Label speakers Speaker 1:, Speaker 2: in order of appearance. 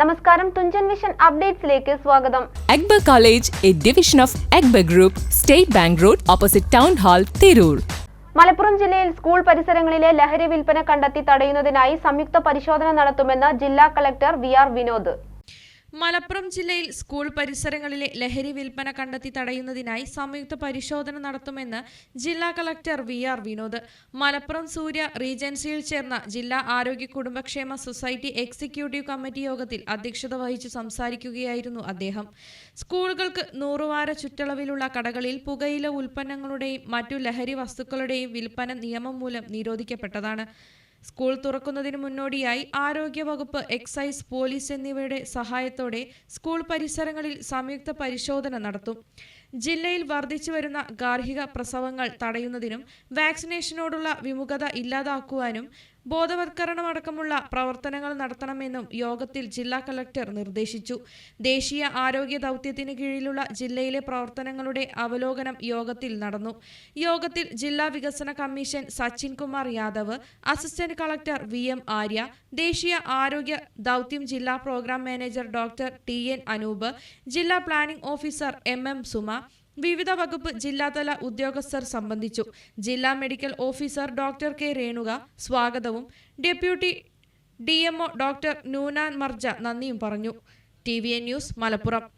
Speaker 1: നമസ്കാരം തുഞ്ചൻ വിഷൻ അപ്ഡേറ്റ്സിലേക്ക് സ്വാഗതം.
Speaker 2: Akbar college A division of Akbar group state bank road opposite town hall Tirur.
Speaker 1: Malappuram ജില്ലയിൽ school പരിസരങ്ങളിലെ ലഹരി വിൽപ്പന കണ്ടെത്തി തടയുന്നതിനായി സംയുക്ത പരിശോധന നടത്തുമെന്ന് ജില്ലാ collector V R Vinod.
Speaker 3: Malappuram ജില്ലയിൽ സ്കൂൾ പരിസരങ്ങളിലെ ലഹരി വിൽപ്പന കണ്ടെത്തി തടയുന്നതിനായി സംയുക്ത പരിശോധന നടത്തുമെന്ന് ജില്ലാ collector V R Vinod. Malappuram Surya റീജൻസിയിൽ ചേർന്ന ജില്ലാ ആരോഗ്യ കുടുംബക്ഷേമ സൊസൈറ്റി എക്സിക്യൂട്ടീവ് കമ്മിറ്റി യോഗത്തിൽ അധ്യക്ഷത വഹിച്ചു സംസാരിക്കുകയായിരുന്നു അദ്ദേഹം. സ്കൂളുകൾക്ക് നൂറുവാര ചുറ്റളവിലുള്ള കടകളിൽ പുകയില ഉൽപ്പന്നങ്ങളുടെയും മറ്റു ലഹരി വസ്തുക്കളുടെയും വിൽപ്പന നിയമം മൂലം നിരോധിക്കപ്പെട്ടതാണ്. സ്കൂൾ തുറക്കുന്നതിന് മുന്നോടിയായി ആരോഗ്യവകുപ്പ് എക്സൈസ് പോലീസ് എന്നിവയുടെ സഹായത്തോടെ സ്കൂൾ പരിസരങ്ങളിൽ സംയുക്ത പരിശോധന നടത്തും. ജില്ലയിൽ വർദ്ധിച്ചു വരുന്ന ഗാർഹിക പ്രസവങ്ങൾ തടയുന്നതിനും വാക്സിനേഷനോടുള്ള വിമുഖത ഇല്ലാതാക്കുവാനും ബോധവത്കരണമടക്കമുള്ള പ്രവർത്തനങ്ങൾ നടത്തണമെന്നും യോഗത്തിൽ ജില്ലാ കളക്ടർ നിർദ്ദേശിച്ചു. ദേശീയ ആരോഗ്യ ദൗത്യത്തിന് കീഴിലുള്ള ജില്ലയിലെ പ്രവർത്തനങ്ങളുടെ അവലോകനം യോഗത്തിൽ നടന്നു. യോഗത്തിൽ ജില്ലാ വികസന commission Sachin Kumar Yadav assistant collector V M Arya ദേശീയ ആരോഗ്യ ദൗത്യം ജില്ലാ programme manager doctor T N Anoop ജില്ലാ planning officer M M Suma വിവിധ വകുപ്പ് ജില്ലാതല ഉദ്യോഗസ്ഥർ സംബന്ധിച്ചു. ജില്ലാ medical officer doctor K Renuka സ്വാഗതവും. ഡെപ്യൂട്ടി ഡി ഡോക്ടർ നൂനാൻ മർജ നന്ദിയും പറഞ്ഞു. T V N news Malappuram.